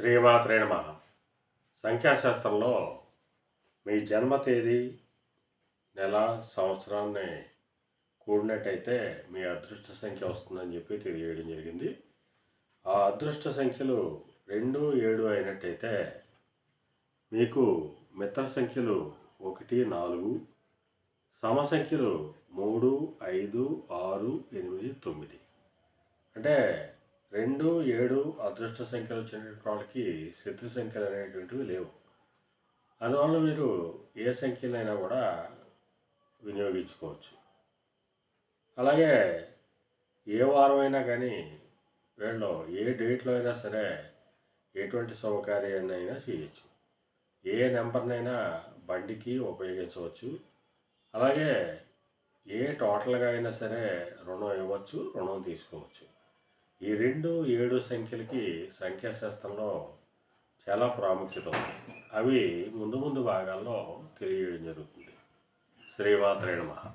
శ్రీమాత్రే నమ. సంఖ్యాశాస్త్రంలో మీ జన్మ తేదీ నెల సంవత్సరాన్ని కూడినట్టయితే మీ అదృష్ట సంఖ్య వస్తుందని చెప్పి తెలియడం జరిగింది. ఆ అదృష్ట సంఖ్యలు రెండు ఏడు అయినట్టయితే మీకు మిత్ర సంఖ్యలు ఒకటి నాలుగు సమ సంఖ్యలు మూడు ఐదు ఆరు ఎనిమిది తొమ్మిది. అంటే రెండు ఏడు అదృష్ట సంఖ్యలు వచ్చినటువంటి వాళ్ళకి శత్రు సంఖ్యలు అనేటువంటివి లేవు. అందువల్ల మీరు ఏ సంఖ్యలైనా కూడా వినియోగించుకోవచ్చు. అలాగే ఏ వారమైనా కానీ వీళ్ళు ఏ డేట్లో అయినా సరే ఎటువంటి సౌకర్యాన్నైనా చేయొచ్చు. ఏ నెంబర్నైనా బండికి ఉపయోగించవచ్చు. అలాగే ఏ టోటల్గా అయినా సరే రుణం ఇవ్వచ్చు రుణం తీసుకోవచ్చు. ఈ రెండు ఏడు సంఖ్యలకి సంఖ్యాశాస్త్రంలో చాలా ప్రాముఖ్యత ఉంది. అవి ముందు ముందు భాగాల్లో తెలియజేయడం జరుగుతుంది. శ్రీమాత్రేణ మహా